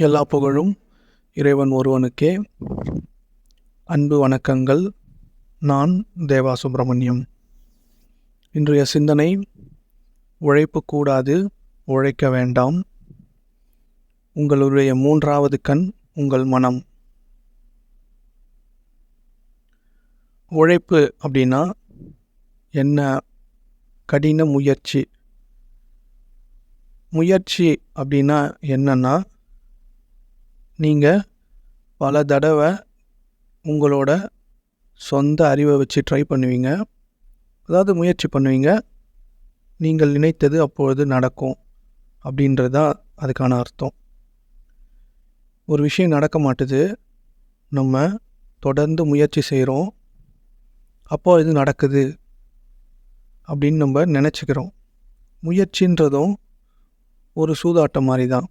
எல்லா புகழும் இறைவன் ஒருவனுக்கே. அன்பு வணக்கங்கள். நான் தேவா சுப்பிரமணியம் இன்றைய சிந்தனை உழைப்பு கூடாது உழைக்க வேண்டாம். உங்களுடைய மூன்றாவது கண் உங்கள் மனம். உழைப்பு அப்படின்னா என்ன? கடின முயற்சி. முயற்சி அப்படின்னா என்னன்னா நீங்கள் பல தடவை உங்களோட சொந்த அறிவை வச்சு ட்ரை பண்ணுவீங்க. அதாவது முயற்சி பண்ணுவீங்க. நீங்கள் நினைத்தது அப்பொழுது நடக்கும் அப்படின்றது தான் அதுக்கான அர்த்தம். ஒரு விஷயம் நடக்க மாட்டுது. நம்ம தொடர்ந்து முயற்சி செய்கிறோம் அப்போ இது நடக்குது அப்படின்னு நம்ம நினச்சிக்கிறோம். முயற்சின்றதும் ஒரு சூதாட்டம் மாதிரி தான்.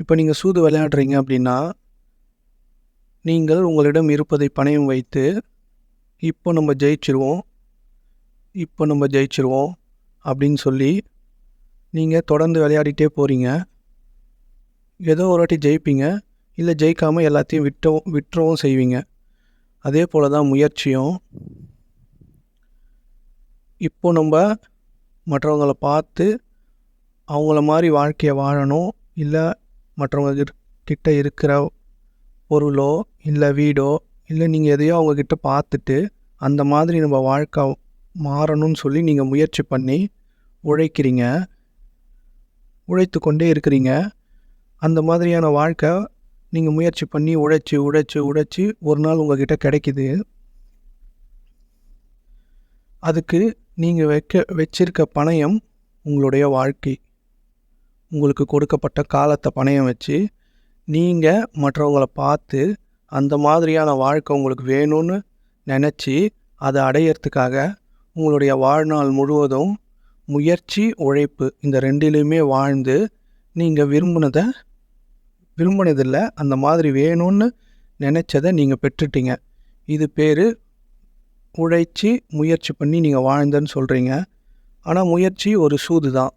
இப்போ நீங்கள் சூது விளையாடுறீங்க அப்படின்னா நீங்கள் உங்களிடம் இருப்பதை பணயம் வைத்து இப்போ நம்ம ஜெயிச்சிருவோம் இப்போ நம்ம ஜெயிச்சிருவோம் அப்படின்னு சொல்லி நீங்கள் தொடர்ந்து விளையாடிட்டே போகிறீங்க ஏதோ ஒரு வாட்டி ஜெயிப்பீங்க. இல்லை ஜெயிக்காமல் எல்லாத்தையும் விட்டவும் விட்டுறவும் செய்வீங்க. அதே போல் தான் முயற்சியும். இப்போ நம்ம மற்றவங்கள பார்த்து அவங்கள மாதிரி வாழ்க்கையை வாழணும். இல்லை மற்றவங்க கிட்ட- இருக்கிற பொருளோ இல்லை வீடோ இல்லை நீங்கள் எதையோ அவங்கக்கிட்ட பார்த்துட்டு அந்த மாதிரி நம்ம வாழ்க்கை மாறணும்னு சொல்லி நீங்கள் முயற்சி பண்ணி உழைக்கிறீங்க. உழைத்து கொண்டே இருக்கிறீங்க. அந்த மாதிரியான வாழ்க்கை நீங்கள் முயற்சி பண்ணி உழைச்சி உழைச்சி உழைச்சி ஒரு நாள் உங்கள்கிட்ட கிடைக்குது. அதுக்கு நீங்கள் வைக்க வச்சிருக்க பணயம் உங்களுடைய வாழ்க்கை. உங்களுக்கு கொடுக்கப்பட்ட காலத்தை பணயம் வச்சு நீங்கள் மற்றவங்கள பார்த்து அந்த மாதிரியான வாழ்க்கை உங்களுக்கு வேணும்னு நினச்சி அதை அடையிறதுக்காக உங்களுடைய வாழ்நாள் முழுவதும் முயற்சி உழைப்பு இந்த ரெண்டிலையுமே வாழ்ந்து நீங்கள் விரும்பினதை விரும்பினதில்லை அந்த மாதிரி வேணும்னு நினச்சதை நீங்கள் பெற்றுட்டீங்க. இது பேர் உழைச்சி முயற்சி பண்ணி நீங்கள் வாழ்ந்தன்னு சொல்கிறீங்க ஆனால் முயற்சி ஒரு சூது தான்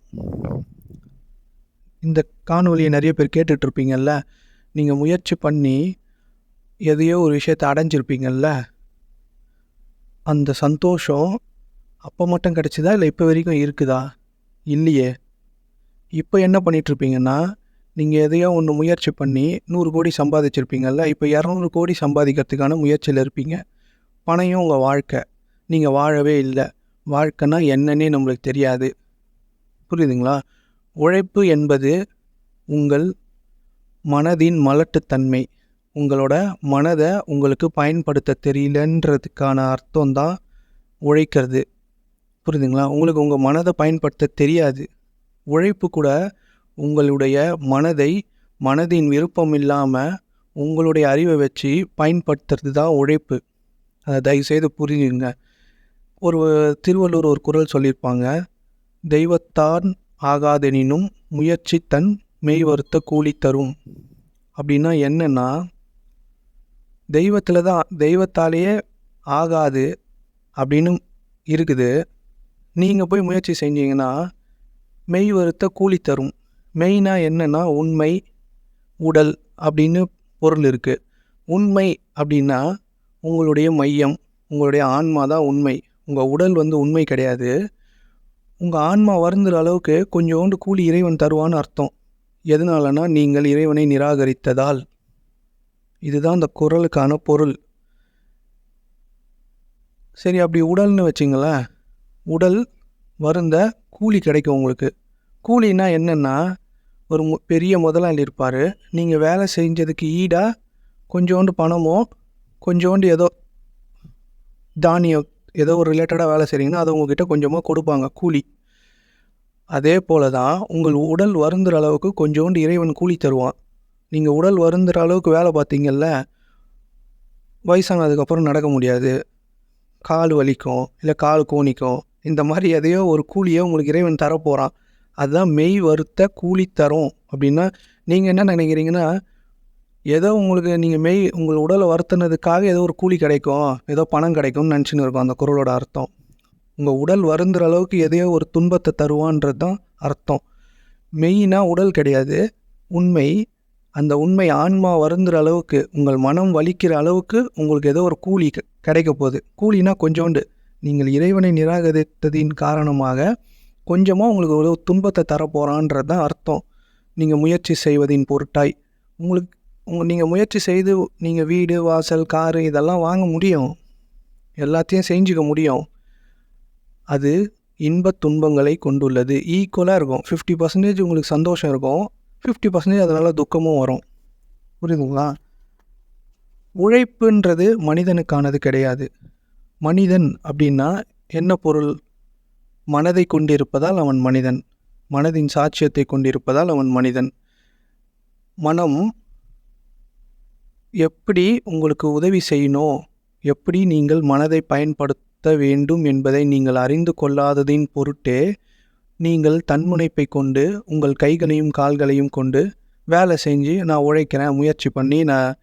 இந்த காணொலியை நிறைய பேர் கேட்டுட்ருப்பீங்கல்ல? நீங்கள் முயற்சி பண்ணி எதையோ ஒரு விஷயத்தை அடைஞ்சிருப்பீங்கல்ல? அந்த சந்தோஷம் அப்போ மட்டும் கிடச்சிதா? இல்லை இப்போ வரைக்கும் இருக்குதா? இல்லையே. இப்போ என்ன பண்ணிகிட்ருப்பீங்கன்னா நீங்கள் எதையோ ஒன்று முயற்சி பண்ணி நூறு கோடி சம்பாதிச்சிருப்பீங்கல்ல? இப்போ இரநூறு கோடி சம்பாதிக்கிறதுக்கான முயற்சியில் இருப்பீங்க. பணையும் உங்கள் வாழ்க்கை. நீங்கள் வாழவே இல்லை. வாழ்க்கைனா என்னன்னே நம்மளுக்கு தெரியாது. புரியுதுங்களா? உழைப்பு என்பது உங்கள் மனதின் மலட்டுத்தன்மை. உங்களோட மனதை உங்களுக்கு பயன்படுத்த தெரியலன்றதுக்கான அர்த்தம் தான் உழைக்கிறது. புரியுதுங்களா? உங்களுக்கு உங்கள் மனதை பயன்படுத்த தெரியாது. உழைப்பு கூட உங்களுடைய மனதை மனதின் விருப்பம் இல்லாமல் உங்களுடைய அறிவை வச்சு பயன்படுத்துறது தான் உழைப்பு. அதை தயவுசெய்து புரிஞ்சுங்க ஒரு திருவள்ளூர் ஒரு குரல் சொல்லியிருப்பாங்க தெய்வத்தான் ஆகாதெனினும் முயற்சி தன் மெய் வருத்த கூலி தரும். அப்படின்னா என்னன்னா தெய்வத்தில் தான் தெய்வத்தாலேயே ஆகாது அப்படின்னு இருக்குது. நீங்கள் போய் முயற்சி செஞ்சீங்கன்னா மெய் வருத்த கூலி தரும். மெய்னா என்னன்னா உண்மை உடல் அப்படின்னு பொருள் இருக்குது உண்மை அப்படின்னா உங்களுடைய மையம் உங்களுடைய ஆன்மா தான் உண்மை. உங்கள் உடல் வந்து உண்மை கிடையாது. உங்கள் ஆன்மா வருந்துற அளவுக்கு கொஞ்சோண்டு கூலி இறைவன் தருவான்னு அர்த்தம். எதனாலனா நீங்கள் இறைவனை நிராகரித்ததால். இதுதான் அந்த குரலுக்கான பொருள். சரி அப்படி உடல்னு வச்சிங்களேன். உடல் வருந்த கூலி கிடைக்கும் உங்களுக்கு. கூலினா என்னென்னா ஒரு பெரிய முதலாளி இருப்பார். நீங்கள் வேலை செஞ்சதுக்கு ஈடாக கொஞ்சோண்டு பணமோ கொஞ்சோண்டு ஏதோ தானியம் ஏதோ ஒரு ரிலேட்டடாக வேலை செய்கிறீங்கன்னா அதை உங்ககிட்ட கொஞ்சமாக கொடுப்பாங்க கூலி. அதே போல தான் உங்கள் உடல் வருந்துற அளவுக்கு கொஞ்சோண்டு இறைவன் கூலி தருவான். நீங்கள் உடல் வருந்துற அளவுக்கு வேலை பார்த்தீங்கல்ல வயசானதுக்கப்புறம் நடக்க முடியாது. கால் வலிக்கும் இல்லை கால் கோணிக்கும். இந்த மாதிரி எதையோ ஒரு கூலியை உங்களுக்கு இறைவன் தரப்போகிறான் அதுதான் மெய் வருத்த கூலி தரும் அப்படின்னா நீங்கள் என்ன நினைக்கிறீங்கன்னா ஏதோ உங்களுக்கு நீங்கள் மெய் உங்கள் உடலை வருத்தினதுக்காக ஏதோ ஒரு கூலி கிடைக்கும் ஏதோ பணம் கிடைக்கும்னு நினச்சின்னு இருக்கும் அந்த குரலோட அர்த்தம். உங்கள் உடல் வருந்துற அளவுக்கு எதையோ ஒரு துன்பத்தை தருவான்றது தான் அர்த்தம். மெயினாக உடல் கிடையாது உண்மை. அந்த உண்மை ஆன்மா வருந்துற அளவுக்கு உங்கள் மனம் வலிக்கிற அளவுக்கு உங்களுக்கு ஏதோ ஒரு கூலி கிடைக்க போகுது. கூலினா கொஞ்சோண்டு. நீங்கள் இறைவனை நிராகரித்ததின் காரணமாக கொஞ்சமாக உங்களுக்கு ஒரு துன்பத்தை தரப்போகிறான்றது தான் அர்த்தம். நீங்கள் முயற்சி செய்வதின் பொருட்டாய். உங்களுக்கு உங்கள் நீங்கள் முயற்சி செய்து நீங்கள் வீடு வாசல் காரு இதெல்லாம் வாங்க முடியும். எல்லாத்தையும் செஞ்சுக்க முடியும். அது இன்பத் துன்பங்களை கொண்டுள்ளது. ஈக்குவலாக இருக்கும். ஃபிஃப்டி பர்சன்டேஜ் உங்களுக்கு சந்தோஷம் இருக்கும். ஃபிஃப்டி பர்சன்டேஜ் அதனால் துக்கமும் வரும். புரியுதுங்களா? உழைப்புன்றது மனிதனுக்கானது கிடையாது. மனிதன் அப்படின்னா என்ன பொருள்? மனதை கொண்டிருப்பதால் அவன் மனிதன். மனதின் சாட்சியத்தை கொண்டிருப்பதால் அவன் மனிதன். மனம் எப்படி உங்களுக்கு உதவி செய்யணும் எப்படி நீங்கள் மனதை பயன்படுத்த வேண்டும் என்பதை நீங்கள் அறிந்து கொள்ளாததின் பொருட்டே நீங்கள் தன்முனைப்பை கொண்டு உங்கள் கைகளையும் கால்களையும் கொண்டு வேலை செஞ்சு நான் உழைக்கிறேன் முயற்சி பண்ணி நான்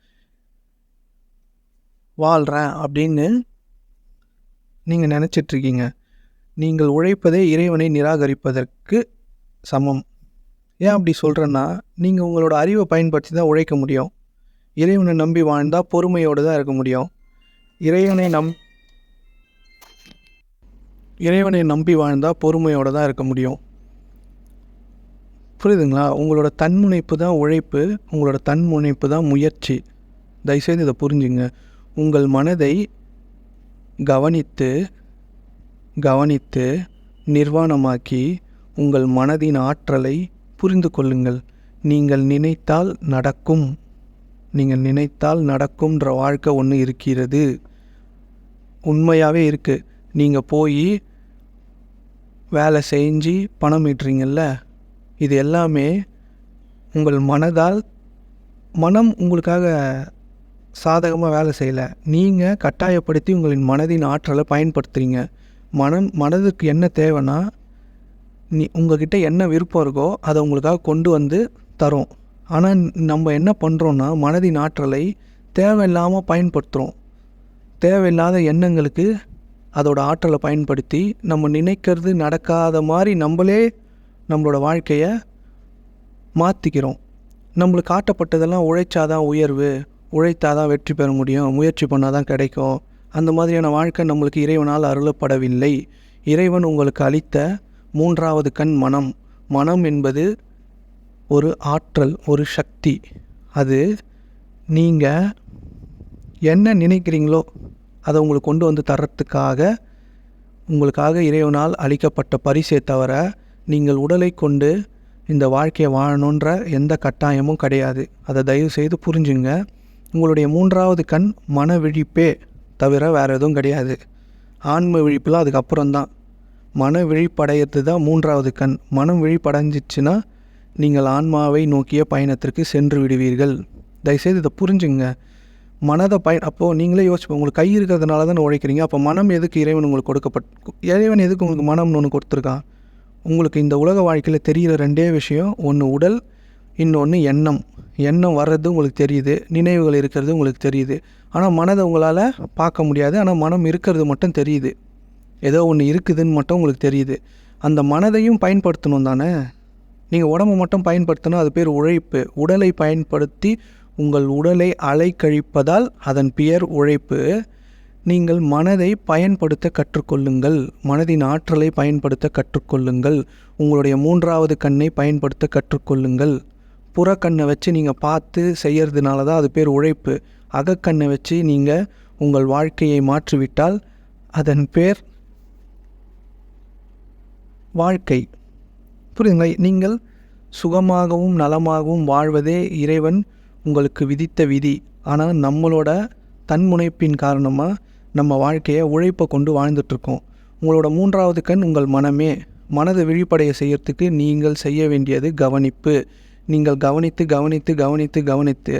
வாழ்கிறேன் அப்படின்னு நீங்கள் நினச்சிட்ருக்கீங்க. நீங்கள் உழைப்பதே இறைவனை நிராகரிப்பதற்கு சமம். ஏன் அப்படி சொல்கிறேன்னா நீங்கள் உங்களோட அறிவை பயன்படுத்தி தான் உழைக்க முடியும். இறைவனை நம்பி வாழ்ந்தால் பொறுமையோடு தான் இருக்க முடியும். இறைவனை நம் இறைவனை நம்பி வாழ்ந்தால் பொறுமையோடு தான் இருக்க முடியும். புரியுதுங்களா? உங்களோட தன்முனைப்பு தான் உழைப்பு உங்களோட தன்முனைப்பு தான் முயற்சி. தயவுசெய்து இதை புரிஞ்சுங்க. உங்கள் மனதை கவனித்து கவனித்து நிர்வாணமாக்கி உங்கள் மனதின் ஆற்றலை புரிந்து கொள்ளுங்கள். நீங்கள் நினைத்தால் நடக்கும். நீங்கள் நினைத்தால் நடக்கும்ன்ற வாழ்க்கை ஒன்று இருக்கிறது. உண்மையாகவே இருக்குது நீங்கள் போய் வேலை செஞ்சு பணம் ஈட்டுறீங்கல்ல இது எல்லாமே உங்கள் மனதால் மனம் உங்களுக்காக சாதகமாக வேலை செய்யலை. நீங்கள் கட்டாயப்படுத்தி உங்களின் மனதின் ஆற்றலை பயன்படுத்துகிறீங்க மனம் மனதுக்கு என்ன தேவைன்னா நீ உங்ககிட்ட என்ன விருப்பம் இருக்கோ அதை உங்களுக்காக கொண்டு வந்து தரும். ஆனால் நம்ம என்ன பண்ணுறோன்னா மனதின் ஆற்றலை தேவையில்லாமல் பயன்படுத்துகிறோம் தேவையில்லாத எண்ணங்களுக்கு அதோட ஆற்றலை பயன்படுத்தி நம்ம நினைக்கிறது நடக்காத மாதிரி நம்மளே நம்மளோட வாழ்க்கையை மாற்றிக்கிறோம் நம்மளுக்கு காட்டப்பட்டதெல்லாம் உழைச்சாதான் உயர்வு உழைத்தாதான் வெற்றி பெற முடியும் முயற்சி பண்ணால் தான் கிடைக்கும். அந்த மாதிரியான வாழ்க்கை நம்மளுக்கு இறைவனால் அருளப்படவில்லை. இறைவன் உங்களுக்கு அளித்த மூன்றாவது கண் மனம். மனம் என்பது ஒரு ஆற்றல் ஒரு சக்தி. அது நீங்கள் என்ன நினைக்கிறீங்களோ அதை உங்களுக்கு கொண்டு வந்து தர்றதுக்காக உங்களுக்காக இறைவனால் அளிக்கப்பட்ட பரிசே தவிர நீங்கள் உடலை கொண்டு இந்த வாழ்க்கையை வாழணுன்ற எந்த கட்டாயமும் கிடையாது. அதை தயவு செய்து புரிஞ்சுங்க. உங்களுடைய மூன்றாவது கண் மன விழிப்பே தவிர வேறு எதுவும் கிடையாது. ஆன்ம விழிப்பில் அதுக்கப்புறம் தான். மன விழிப்படையிறது தான் மூன்றாவது கண். மனம் விழிப்படைஞ்சிச்சுன்னா நீங்கள் ஆன்மாவை நோக்கிய பயணத்திற்கு சென்று விடுவீர்கள். தயவுசெய்து இதை புரிஞ்சுங்க. மனதை பயன் அப்போது நீங்களே யோசிப்போம் உங்களுக்கு கை இருக்கிறதுனால தான் உழைக்கிறீங்க. அப்போ மனம் எதுக்கு இறைவன் உங்களுக்கு கொடுக்கப்பட் இறைவன் எதுக்கு உங்களுக்கு மனம்னு ஒன்று கொடுத்துருக்கான் உங்களுக்கு இந்த உலக வாழ்க்கையில் தெரிகிற ரெண்டே விஷயம் ஒன்று உடல் இன்னொன்று எண்ணம். எண்ணம் வர்றது உங்களுக்கு தெரியுது நினைவுகள் இருக்கிறது உங்களுக்கு தெரியுது. ஆனால் மனதை உங்களால் பார்க்க முடியாது ஆனால் மனம் இருக்கிறது மட்டும் தெரியுது. ஏதோ ஒன்று இருக்குதுன்னு மட்டும் உங்களுக்கு தெரியுது. அந்த மனதையும் பயன்படுத்தணும் தானே? நீங்கள் உடம்பு மட்டும் பயன்படுத்தினா அது பேர் உழைப்பு. உடலை பயன்படுத்தி உங்கள் உடலை அலைக்கழிப்பதால் அதன் பெயர் உழைப்பு. நீங்கள் மனதை பயன்படுத்த கற்றுக்கொள்ளுங்கள். மனதின் ஆற்றலை பயன்படுத்த கற்றுக்கொள்ளுங்கள். உங்களுடைய மூன்றாவது கண்ணை பயன்படுத்த கற்றுக்கொள்ளுங்கள். புறக்கண்ணை வச்சு நீங்கள் பார்த்து செய்கிறதுனால தான் அது பேர் உழைப்பு. அகக்கண்ணை வச்சு நீங்கள் உங்கள் வாழ்க்கையை மாற்றிவிட்டால் அதன் பேர் வாழ்க்கை. புரியுதுங்களா? நீங்கள் சுகமாகவும் நலமாகவும் வாழ்வதே இறைவன் உங்களுக்கு விதித்த விதி. ஆனால் நம்மளோட தன்முனைப்பின் காரணமாக நம்ம வாழ்க்கையை உழைப்பை கொண்டு வாழ்ந்துட்டுருக்கோம். உங்களோட மூன்றாவது கண் உங்கள் மனமே. மனதை விழிப்படைய செய்யறதுக்கு நீங்கள் செய்ய வேண்டியது கவனிப்பு. நீங்கள் கவனித்து கவனித்து கவனித்து கவனித்து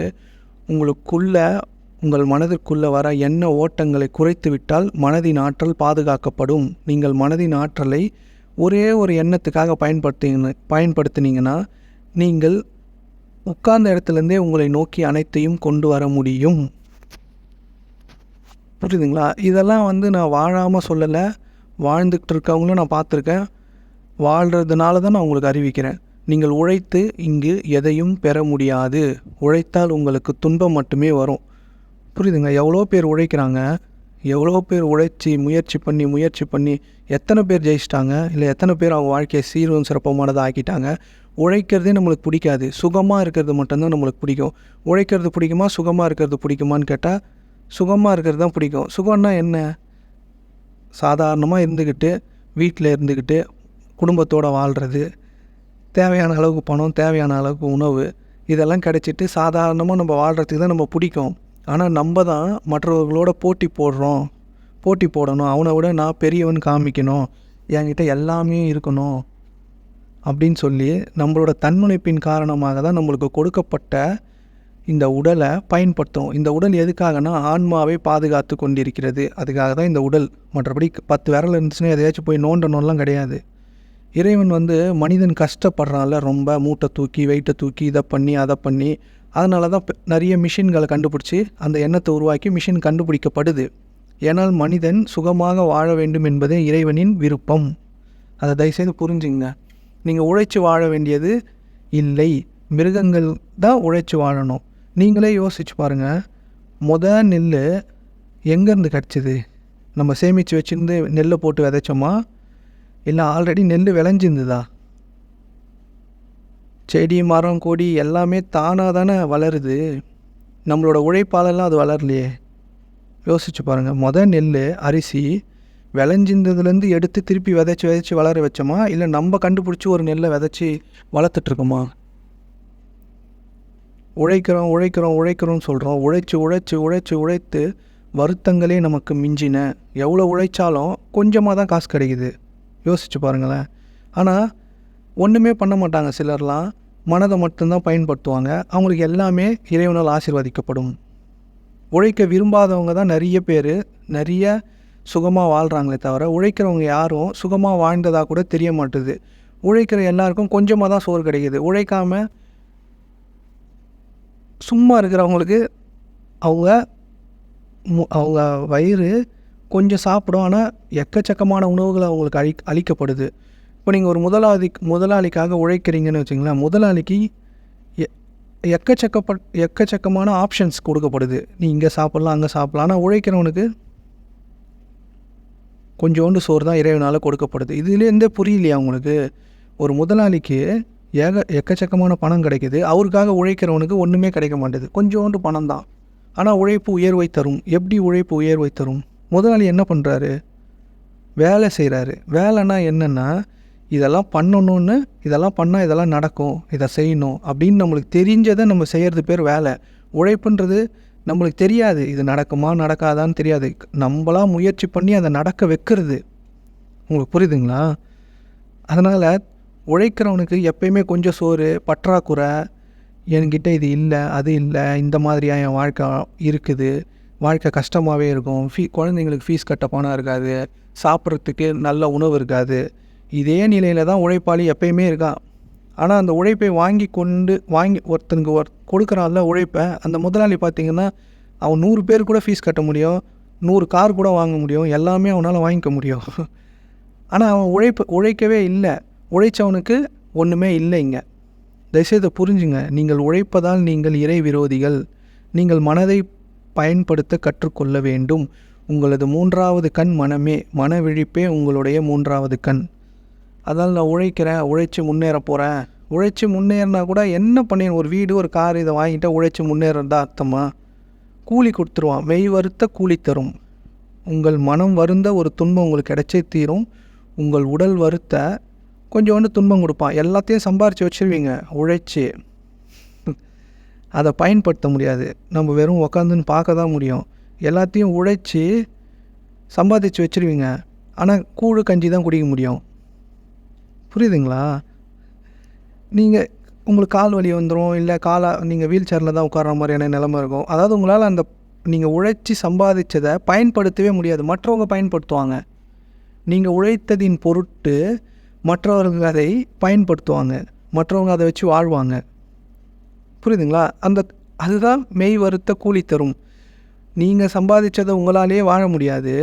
உங்களுக்குள்ள உங்கள் மனதிற்குள்ளே வர எண்ண ஓட்டங்களை குறைத்து விட்டால் மனதின் ஆற்றல் பாதுகாக்கப்படும். நீங்கள் மனதின் ஆற்றலை ஒரே ஒரு எண்ணத்துக்காக பயன்படுத்திங்க பயன்படுத்தினீங்கன்னா நீங்கள் உட்கார்ந்த இடத்துலேருந்தே உங்களை நோக்கி அனைத்தையும் கொண்டு வர முடியும். புரியுதுங்களா? இதெல்லாம் வந்து நான் வாழாமல் சொல்லலை. வாழ்ந்துக்கிட்டு இருக்கவங்களும் நான் பார்த்துருக்கேன். வாழ்கிறதுனால தான் நான் உங்களுக்கு அறிவிக்கிறேன். நீங்கள் உழைத்து இங்கு எதையும் பெற முடியாது. உழைத்தால் உங்களுக்கு துன்பம் மட்டுமே வரும். புரியுதுங்க? எவ்வளோ பேர் உழைக்கிறாங்க? எவ்வளோ பேர் உழைச்சி முயற்சி பண்ணி முயற்சி பண்ணி எத்தனை பேர் ஜெயிச்சிட்டாங்க? இல்லை எத்தனை பேர் அவங்க வாழ்க்கையை சீரும் சிறப்பமானதாக ஆக்கிட்டாங்க? உழைக்கிறதே நம்மளுக்கு பிடிக்காது. சுகமாக இருக்கிறது மட்டும்தான் நம்மளுக்கு பிடிக்கும். உழைக்கிறது பிடிக்குமா? சுகமாக இருக்கிறது பிடிக்குமான்னு கேட்டால் சுகமாக இருக்கிறது தான் பிடிக்கும். சுகம்னா என்ன? சாதாரணமாக இருந்துக்கிட்டு வீட்டில் இருந்துக்கிட்டு குடும்பத்தோடு வாழ்கிறது தேவையான அளவுக்கு பணம் தேவையான அளவுக்கு உணவு இதெல்லாம் கிடைச்சிட்டு சாதாரணமாக நம்ம வாழ்கிறதுக்கு தான் நம்ம பிடிக்கும். ஆனால் நம்ம தான் மற்றவர்களோட போட்டி போடுறோம். போட்டி போடணும். அவனை விட நான் பெரியவன் காமிக்கணும். என்கிட்ட எல்லாமே இருக்கணும். அப்படின்னு சொல்லி நம்மளோட தன்முனைப்பின் காரணமாக தான் நம்மளுக்கு கொடுக்கப்பட்ட இந்த உடலை பயன்படுத்தும். இந்த உடல் எதுக்காகனா ஆன்மாவை பாதுகாத்து கொண்டிருக்கிறது. அதுக்காக தான் இந்த உடல். மற்றபடி பத்து விரல் இருந்துச்சுன்னா எதையாச்சும் போய் நோண்டணும்லாம் கிடையாது. இறைவன் வந்து மனிதன் கஷ்டப்படுறான்ல ரொம்ப மூட்டை தூக்கி வெயிட்டை தூக்கி இதை பண்ணி அதை பண்ணி அதனால தான் நிறைய மிஷின்களை கண்டுபிடிச்சி அந்த எண்ணத்தை உருவாக்கி மிஷின் கண்டுபிடிக்கப்படுது. ஏனால் மனிதன் சுகமாக வாழ வேண்டும் என்பதே இறைவனின் விருப்பம். அதை தயவுசெய்து புரிஞ்சுங்க. நீங்கள் உழைச்சி வாழ வேண்டியது இல்லை. மிருகங்கள் தான் உழைச்சி வாழணும். நீங்களே யோசிச்சு பாருங்கள் முத நெல் எங்கேருந்து கிடச்சிது? நம்ம சேமித்து வச்சுருந்து நெல்லை போட்டு விதைச்சோமா? இல்லை ஆல்ரெடி நெல் விளைஞ்சிருந்ததா? செடி மரம் கொடி எல்லாமே தானாக தானே வளருது. நம்மளோட உழைப்பாலெல்லாம் அது வளரலையே. யோசிச்சு பாருங்கள் மொதல் நெல் அரிசி விளைஞ்சிருந்ததுலேருந்து எடுத்து திருப்பி விதைச்சி விதைச்சி வளர வச்சோமா? இல்லை நம்ம கண்டுபிடிச்சி ஒரு நெல்லை விதைச்சி வளர்த்துட்ருக்கோமா? உழைக்கிறோம் உழைக்கிறோம் உழைக்கிறோம்னு சொல்கிறோம் உழைச்சி உழைச்சி உழைச்சி உழைத்து வருத்தங்களே நமக்கு மிஞ்சின. எவ்வளோ உழைச்சாலும் கொஞ்சமாக தான் காசு கிடைக்குது. யோசிச்சு பாருங்களேன். ஆனால் ஒன்றுமே பண்ண மாட்டாங்க சிலர்லாம். மனதை மட்டும்தான் பயன்படுத்துவாங்க. அவங்களுக்கு எல்லாமே இறைவனால் ஆசீர்வதிக்கப்படும். உழைக்க விரும்பாதவங்க தான் நிறைய பேர். நிறைய சுகமாக வாழ்கிறாங்களே தவிர உழைக்கிறவங்க யாரும் சுகமாக வாழ்ந்ததாக கூட தெரிய மாட்டுது. உழைக்கிற எல்லாருக்கும் கொஞ்சமாக தான் சோறு கிடைக்குது. உழைக்காமல் சும்மா இருக்கிறவங்களுக்கு அவங்க மு- அவங்க வயிறு கொஞ்சம் சாப்பிடும். ஆனால் எக்கச்சக்கமான உணவுகள் அவங்களுக்கு அழி அளிக்கப்படுது இப்போ நீங்கள் ஒரு முதலாளி முதலாளிக்காக உழைக்கிறீங்கன்னு வச்சுங்களேன் முதலாளிக்கு எ- எக்கச்சக்கப்பட் எக்கச்சக்கமான ஆப்ஷன்ஸ் கொடுக்கப்படுது. நீ இங்கே சாப்பிட்லாம் அங்கே சாப்பிட்லாம். ஆனால் உழைக்கிறவனுக்கு கொஞ்சோண்டு சோறு தான் இறைவனால் கொடுக்கப்படுது. இதுலேருந்தே புரியலையா உங்களுக்கு? ஒரு முதலாளிக்கு ஏக எக்கச்சக்கமான பணம் கிடைக்குது. அவருக்காக உழைக்கிறவனுக்கு ஒன்றுமே கிடைக்க மாட்டேது. கொஞ்சோண்டு பணம் தான். ஆனால் உழைப்பு உயர்வை தரும். எப்படி உழைப்பு உயர்வை தரும்? முதலாளி என்ன பண்ணுறாரு வேலை செய்கிறாரு வேலைன்னா என்னென்னா இதெல்லாம் பண்ணணும்னு இதெல்லாம் பண்ணால் இதெல்லாம் நடக்கும் இதை செய்யணும் அப்படின்னு நம்மளுக்கு தெரிஞ்சதை நம்ம செய்கிறது பேர் வேலை. உழைப்புன்றது நம்மளுக்கு தெரியாது. இது நடக்குமா நடக்காதான்னு தெரியாது. நம்மளா முயற்சி பண்ணி அதை நடக்க வைக்கிறது. உங்களுக்கு புரியுதுங்களா? அதனால் உழைக்கிறவனுக்கு எப்பயுமே கொஞ்சம் சோறு பற்றாக்குறை என்கிட்ட இது இல்லை அது இல்லை இந்த மாதிரியாக என் வாழ்க்கை இருக்குது வாழ்க்கை கஷ்டமாகவே இருக்கும் ஃபீ குழந்தைங்களுக்கு ஃபீஸ் கட்ட பணம் இருக்காது சாப்பிட்றதுக்கு நல்ல உணவு இருக்காது இதே நிலையில் தான் உழைப்பாளி எப்பயுமே இருக்கான் ஆனால் அந்த உழைப்பை வாங்கி கொண்டு வாங்கி ஒருத்தனுக்கு ஒரு கொடுக்குறான்ல உழைப்பை அந்த முதலாளி பார்த்திங்கன்னா அவன் நூறு பேர் கூட ஃபீஸ் கட்ட முடியும் நூறு கார் கூட வாங்க முடியும் எல்லாமே அவனால் வாங்கிக்க முடியும். ஆனால் அவன் உழைப்பு உழைக்கவே இல்லை. உழைச்சவனுக்கு ஒன்றுமே இல்லைங்க. தயவுசெய்து புரிஞ்சுங்க. நீங்கள் உழைப்பதால் நீங்கள் இறை விரோதிகள். நீங்கள் மனதை பயன்படுத்த கற்றுக்கொள்ள வேண்டும். உங்களது மூன்றாவது கண் மனமே மன விழிப்பே உங்களுடைய மூன்றாவது கண். அதனால் நான் உழைக்கிறேன் உழைச்சி முன்னேற போகிறேன் உழைச்சி முன்னேறினா கூட என்ன பண்ணி ஒரு வீடு ஒரு கார் இதை வாங்கிட்டால் உழைச்சி முன்னேறதா அர்த்தமா? கூலி கொடுத்துருவான். மெய் வருத்த கூலி தரும். உங்கள் மனம் வருந்த ஒரு துன்பம் உங்களுக்கு கிடைச்சே தீரும். உங்கள் உடல் வருத்த கொஞ்சோண்டு துன்பம் கொடுப்பான். எல்லாத்தையும் சம்பாரித்து வச்சிருவீங்க. உழைச்சி. அதை பயன்படுத்த முடியாது. நம்ம வெறும் உக்காந்துன்னு பார்க்க தான் முடியும். எல்லாத்தையும் உழைச்சி சம்பாதிச்சு வச்சிருவீங்க. ஆனால் கூழு கஞ்சி தான் குடிக்க முடியும். புரியுதுங்களா? நீங்கள் உங்களுக்கு கால் வலி வந்துடும் இல்லை காலை நீங்கள் வீல் சேரில் தான் உட்கார்ற மாதிரியான நிலமை இருக்கும். அதாவது உங்களால் அந்த நீங்கள் உழைச்சி சம்பாதிச்சதை பயன்படுத்தவே முடியாது. மற்றவங்க பயன்படுத்துவாங்க. நீங்கள் உழைத்ததின் பொருட்டு மற்றவர்கள் அதை பயன்படுத்துவாங்க. மற்றவங்க அதை வச்சு வாழ்வாங்க. புரியுதுங்களா? அந்த அதுதான் மெய் வருத்த கூலி தரும். நீங்கள் சம்பாதிச்சதை உங்களாலேயே வாழ முடியாது.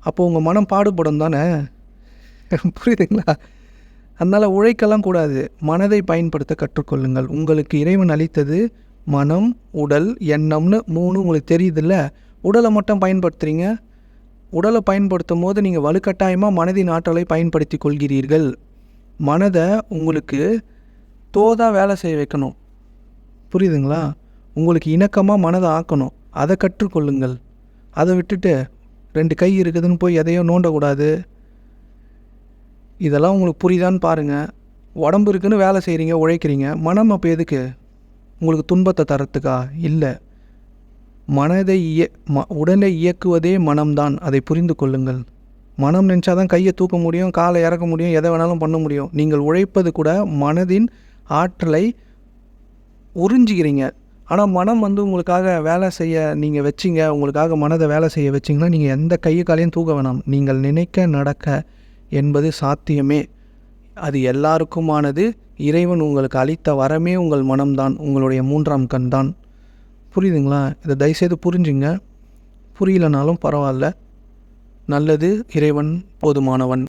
அப்போது உங்கள் மனம் பாடுபடும் தானே? புரியுதுங்களா? அதனால் உழைக்கலாம் கூடாது. மனதை பயன்படுத்த கற்றுக்கொள்ளுங்கள். உங்களுக்கு இறைவன் அளித்தது மனம் உடல் எண்ணம்னு மூணு உங்களுக்கு தெரியுதுல்ல? உடலை மட்டும் பயன்படுத்துகிறீங்க உடலை பயன்படுத்தும் போது நீங்கள் வலுக்கட்டாயமாக மனதின் ஆற்றலை பயன்படுத்தி கொள்கிறீர்கள். மனதை உங்களுக்கு தோதாக வேலை செய்ய வைக்கணும். புரியுதுங்களா? உங்களுக்கு இணக்கமாக மனதை ஆக்கணும். அதை கற்றுக்கொள்ளுங்கள். அதை விட்டுட்டு ரெண்டு கை இருக்குதுன்னு போய் எதையோ நோண்டக்கூடாது. இதெல்லாம் உங்களுக்கு புரியுதான்னு பாருங்கள் உடம்பு இருக்குன்னு வேலை செய்கிறீங்க உழைக்கிறீங்க. மனம் அப்போ எதுக்கு? உங்களுக்கு துன்பத்தை தரத்துக்கா? இல்லை. மனதை இய ம உடலை இயக்குவதே மனம்தான். அதை புரிந்து கொள்ளுங்கள். மனம் நினச்சா தான் கையை தூக்க முடியும் காலை இறக்க முடியும் எதை வேணாலும் பண்ண முடியும். நீங்கள் உழைப்பது கூட மனதின் ஆற்றலை உறிஞ்சிக்கிறீங்க ஆனால் மனம் வந்து உங்களுக்காக வேலை செய்ய நீங்கள் வச்சிங்க உங்களுக்காக மனதை வேலை செய்ய வச்சிங்கன்னா நீங்கள் எந்த கையை காலையும் தூக்க வேணாம். நீங்கள் நினைக்க நடக்க என்பது சாத்தியமே. அது எல்லாருக்குமானது. இறைவன் உங்களுக்கு அளித்த வரமே உங்கள் மனம்தான் உங்களுடைய மூன்றாம் கண் தான் புரியுதுங்களா? இதை தயவுசெய்து புரிஞ்சுங்க. புரியலனாலும் பரவாயில்ல. நல்லது இறைவன் போதுமானவன்.